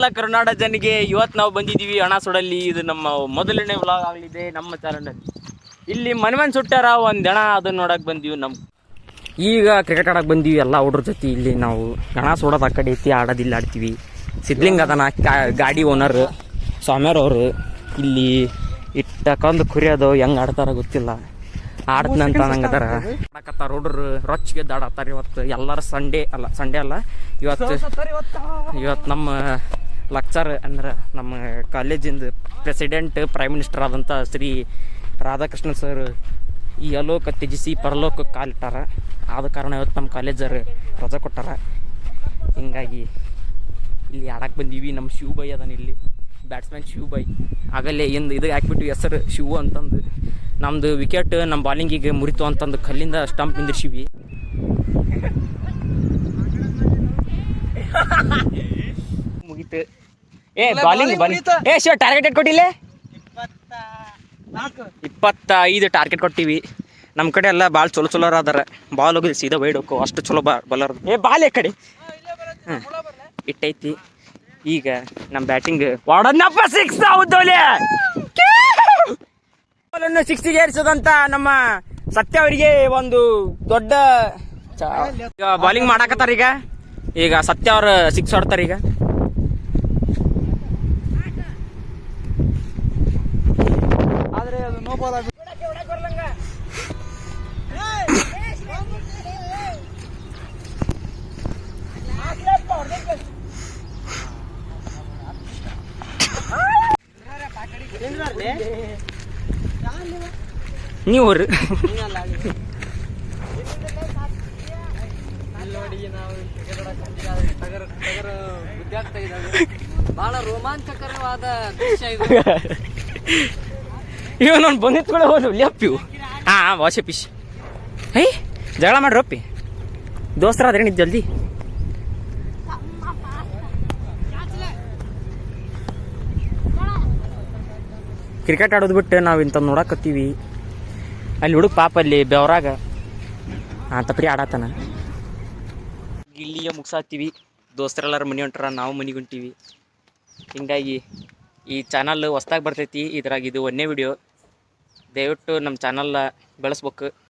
ಎಲ್ಲ ಕರ್ನಾಟಕ ಜನಗೆ ಇವತ್ತು ನಾವು ಬಂದಿದ್ದೀವಿ. ಹಣ ಸುಡಲ್ಲಿ ಇದು ನಮ್ಮ ಮೊದಲನೇ ವ್ಲಾಗ್ ಆಗಲಿದೆ ನಮ್ಮ ಚಾನಲ್ನಲ್ಲಿ ಇಲ್ಲಿ ಮನೆ ಮನೆ ಸುಟ್ಟಾರ ಒಂದು ಹಣ ಅದನ್ನ ನೋಡಕ್ಕೆ ಬಂದೀವಿ ನಮ್ಮ ಈಗ ಕ್ರಿಕೆಟ್ ಆಡಕ್ಕೆ ಬಂದೀವಿ. ಎಲ್ಲ ಹುಡ್ರ ಜೊತೆ ಇಲ್ಲಿ ನಾವು ಹಣ ಸುಡೋದು ಆ ಕಡೆ ಐತಿ ಆಡೋದಿಲ್ಲ ಆಡ್ತೀವಿ. ಸಿದ್ಲಿಂಗ್ ಅದನ ಕಾ- ಗಾಡಿ ಓನರ್ ಸ್ವಾಮ್ಯರವರು ಇಲ್ಲಿ ಇಟ್ಟಕೊಂದು ಕುರಿಯೋದು ಹೆಂಗೆ ಆಡ್ತಾರ ಗೊತ್ತಿಲ್ಲ. ಆಡ್ತನಂತ ನಂಗದಾರ ಆಡಕತ್ತಾರ ಹುಡ್ರು ರೊಚ್ಚಿಗೆದ್ದು ಆಡತ್ತಾರ ಇವತ್ತು. ಎಲ್ಲರ ಸಂಡೇ ಅಲ್ಲ ಸಂಡೇ ಅಲ್ಲ. ಇವತ್ತು ಇವತ್ತು? ನಮ್ಮ ಲೆಕ್ಚರ್ ಅಂದ್ರೆ ನಮ್ಮ ಕಾಲೇಜಿಂದ ಪ್ರೆಸಿಡೆಂಟ್ ಪ್ರೈಮ್ ಮಿನಿಸ್ಟರ್ ಆದಂಥ ಶ್ರೀ ರಾಧಾಕೃಷ್ಣ ಸರ್ ಈ ಅಲೋಕ ತ್ಯಜಿಸಿ ಪರಲೋಕ ಕಾಲಿಟ್ಟಾರ ಆದ ಕಾರಣ ಇವತ್ತು ನಮ್ಮ ಕಾಲೇಜರು ರಜೆ ಕೊಟ್ಟಾರ. ಹಿಂಗಾಗಿ ಇಲ್ಲಿ ಆಡಕ್ಕೆ ಬಂದೀವಿ. ನಮ್ಮ ಶಿವ ಬೈ ಅದಾನ ಇಲ್ಲಿ. ಬ್ಯಾಟ್ಸ್ಮನ್ ಶಿವ ಬೈ ಆಗಲ್ಲೇ ಎಂದು ಇದು ಹಾಕ್ಬಿಟ್ಟು ಹೆಸರು ಶಿವು ಅಂತಂದು. ನಮ್ಮದು ವಿಕೆಟ್ ನಮ್ಮ ಬಾಲಿಂಗಿಗೆ ಮುರಿತು ಅಂತಂದು ಕಲ್ಲಿಂದ ಸ್ಟಂಪ್ ನಿಂದಿರ್ಸಿವಿ. ಏ ಬಾಲಿಂಗ್ ಬಾಲಿಂಗ್ ಏ ಶಿವ ಟಾರ್ಗೆಟ್ ಕೊಟ್ಟಿಲ್ಲ ಇಪ್ಪತ್ತೈದು ಟಾರ್ಗೆಟ್ ಕೊಟ್ಟಿವಿ. ನಮ್ಮ ಕಡೆ ಎಲ್ಲ ಭಾಳ ಚಲೋ ಚಲೋ ಅದಾರ ಬಾಲ್ ಹೋಗಿ ಸೀದಾ ವೈಡ್ ಹೋಗು ಅಷ್ಟು ಚಲೋ ಬಾ ಏ ಬಾಲ್ ಈ ಕಡೆ. ಇಟ್ಟೈತಿ. ಈಗ ನಮ್ಮ ಬ್ಯಾಟಿಂಗ್ ಸಿಕ್ಸ್ ಹೌದೋಲೆ ಬಾಲನ್ನು ಸಿಕ್ಸ್ಗೆ ಏರಿಸೋದಂತ ನಮ್ಮ ಸತ್ಯ ಅವರಿಗೆ ಒಂದು ದೊಡ್ಡ ಈಗ ಬಾಲಿಂಗ್ ಮಾಡಾಕತ್ತಾರ ಈಗ. ಈಗ ಸತ್ಯ ಅವ್ರ ಸಿಕ್ಸ್ ಹೊಡ್ತಾರ ಈಗ. ಟಗರ್ ಟಗರ್ ವಿದ್ಯಾರ್ಥಿ ಇದ್ದಾವೆ ಬಹಳ ರೋಮಾಂಚಕರವಾದ ದೃಶ್ಯ ಇದು ಇವ ನಾನು ಕೂಡ ಹೋದು ಲೆಪ್ ಇವು. ಹಾಂ ಹಾಂ ವಾಶೆ ಪಿಶ್ ಹೇ ಜಗಳ ಮಾಡ್ರಪ್ಪಿ ದೋಸ್ತರಾದ್ರೆ ನಿದ್ ಜಲ್ದಿ? ಕ್ರಿಕೆಟ್ ಆಡೋದು ಬಿಟ್ಟು ನಾವು ಇಂಥದ್ದು ನೋಡಕತ್ತೀವಿ. ಅಲ್ಲಿ ಹುಡುಗ ಪಾಪ ಅಲ್ಲಿ ಬೆವರಾಗ. ಹಾಂ ತಪ್ರಿ ಆಡತ್ತಾನ ಇಲ್ಲಿಗೆ ಮುಗ್ಸಾತ್ತೀವಿ ದೋಸ್ತರೆಲ್ಲರ ಮನೆ ಹೊಂಟಾರ, ನಾವು ಮನೆಗೆ ಹೊಂಟೀವಿ. ಹಿಂಗಾಗಿ ಈ ಚಾನಲ್ ಹೊಸ್ದಾಗಿ ಬರ್ತೈತಿ. ಇದ್ರಾಗ ಇದು ಒಂದೇ ವಿಡಿಯೋ ದಯವಿಟ್ಟು ನಮ್ಮ ಚಾನಲ್ನ ಬೆಳೆಸ್ಬೇಕು.